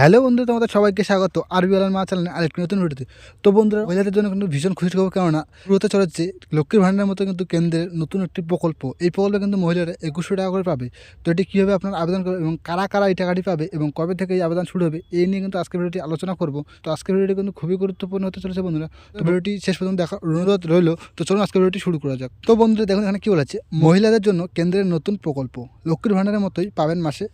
Hello বন্ধু, তোমাদের সবাইকে স্বাগত। আরবি আলার মা চ্যানেলে আরেকটি নতুন ভিডিওতে। তো বন্ধুরা, মহিলাদের জন্য কিন্তু ভীষণ খুশি খবর, কেননা শুরুতে চলেছে লক্ষ্মীর ভাণ্ডারের মতো কিন্তু কেন্দ্রের নতুন একটি প্রকল্প। এই প্রকল্পে কিন্তু মহিলারা একুশশো টাকা করে পাবে। তো এটি কীভাবে আপনার আবেদন করবে এবং কারা কারা এই টাকাটি পাবে এবং কবে থেকে এই আবেদন শুরু হবে, এই নিয়ে কিন্তু আজকের ভিডিওটি আলোচনা করব। তো আজকের ভিডিওটি কিন্তু খুবই গুরুত্বপূর্ণ হতে চলেছে বন্ধুরা। তো ভিডিওটি শেষ পর্যন্ত দেখা অনুরোধ রইল। তো চলুন আজকের ভিডিওটি শুরু করা যাক। তো বন্ধুরা, দেখুন এখানে কী বলেছে মহিলাদের জন্য কেন্দ্রের নতুন প্রকল্প। লক্ষ্মীর ভাণ্ডারের মতোই পাবেন মাসে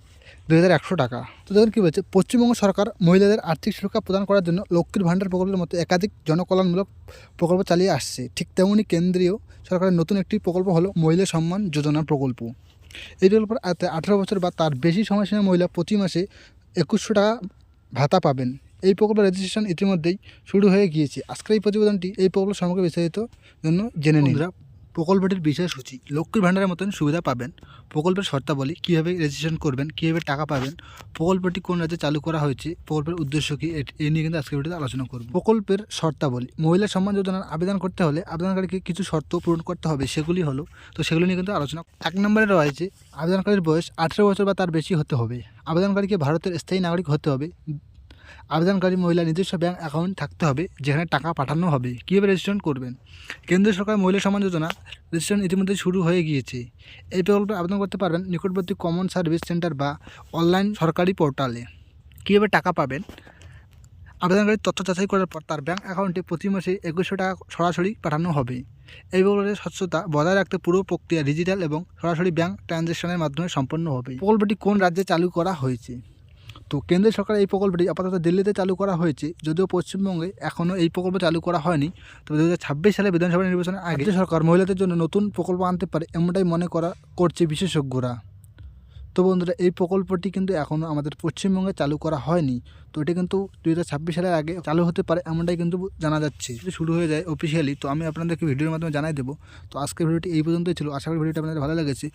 দু হাজার একশো টাকা। তো দেখুন কী বলছে, পশ্চিমবঙ্গ সরকার মহিলাদের আর্থিক সুরক্ষা প্রদান করার জন্য লক্ষ্মীর ভাণ্ডার প্রকল্পের মতো একাধিক জনকল্যাণমূলক প্রকল্প চালিয়ে আসছে। ঠিক তেমনই কেন্দ্রীয় সরকারের নতুন একটি প্রকল্প হলো মহিলা সম্মান যোজনা প্রকল্প। এই প্রকল্পের আঠারো বছর বা তার বেশি সময়সীমা মহিলা প্রতি মাসে একুশশো টাকা ভাতা পাবেন। এই প্রকল্পের রেজিস্ট্রেশন ইতিমধ্যেই শুরু হয়ে গিয়েছে। আজকের এই প্রতিবেদনটি এই প্রকল্প সম্পর্কে বিস্তারিত জন্য জেনে নিন। প্রকল্পটির বিষয়সূচি লক্ষ্মীর ভাণ্ডারের মতন সুবিধা পাবেন। প্রকল্পের শর্তাবলী, কীভাবে রেজিস্ট্রেশন করবেন, কীভাবে টাকা পাবেন, প্রকল্পটি কোন রাজ্যে চালু করা হয়েছে, প্রকল্পের উদ্দেশ্য কী, এ- নিয়ে কিন্তু আজকের ভিডিওতে আলোচনা করব। প্রকল্পের শর্তাবলী, মহিলা সম্মান যোজনার আবেদন করতে হলে আবেদনকারীকে কিছু শর্ত পূরণ করতে হবে, সেগুলি হলো, তো সেগুলি নিয়ে কিন্তু আলোচনা। এক নম্বরে রয়েছে, আবেদনকারীর বয়স আঠেরো বছর বা তার বেশি হতে হবে। আবেদনকারীকে ভারতের স্থায়ী নাগরিক হতে হবে। আবেদনকারী মহিলা নিজস্ব ব্যাঙ্ক অ্যাকাউন্ট থাকতে হবে, যেখানে টাকা পাঠানো হবে। কীভাবে রেজিস্ট্রেশন করবেন? কেন্দ্র সরকার মহিলা সম্মান যোজনা রেজিস্ট্রেশন ইতিমধ্যে শুরু হয়ে গিয়েছে। এই প্রকল্পে আবেদন করতে পারবেন নিকটবর্তী কমন সার্ভিস সেন্টার বা অনলাইন সরকারি পোর্টালে। কীভাবে টাকা পাবেন? আবেদনকারী তথ্য যাচাই করার পর তার ব্যাঙ্ক অ্যাকাউন্টে প্রতি মাসে একুশশো টাকা সরাসরি পাঠানো হবে। এই প্রকল্পের স্বচ্ছতা বজায় রাখতে পুরো প্রক্রিয়া ডিজিটাল এবং সরাসরি ব্যাঙ্ক ট্রানজ্যাকশনের মাধ্যমে সম্পন্ন হবে। প্রকল্পটি কোন রাজ্যে চালু করা হয়েছে? তো কেন্দ্র সরকার এই প্রকল্পটি আপাতত দিল্লিতে চালু করা হয়েছে, যদিও পশ্চিমবঙ্গে এখনও এই প্রকল্প চালু করা হয়নি। তবে দু হাজার ছাব্বিশ সালে বিধানসভা নির্বাচনের আগে সরকার মহিলাদের জন্য নতুন প্রকল্প আনতে পারে এমনটাই মনে করা করছে বিশেষজ্ঞরা। তো বন্ধুরা, এই প্রকল্পটি কিন্তু এখনও আমাদের পশ্চিমবঙ্গে চালু করা হয়নি। তো এটা কিন্তু দু হাজার ছাব্বিশ সালের আগে চালু হতে পারে এমনটাই কিন্তু জানা যাচ্ছে। যদি শুরু হয়ে যায় অফিসিয়ালি তো আমি আপনাদেরকে ভিডিওর মাধ্যমে জানাই দেবো। তো আজকের ভিডিওটি এই পর্যন্তই ছিল। আশা করি ভিডিওটি আপনাদের ভালো লেগেছে।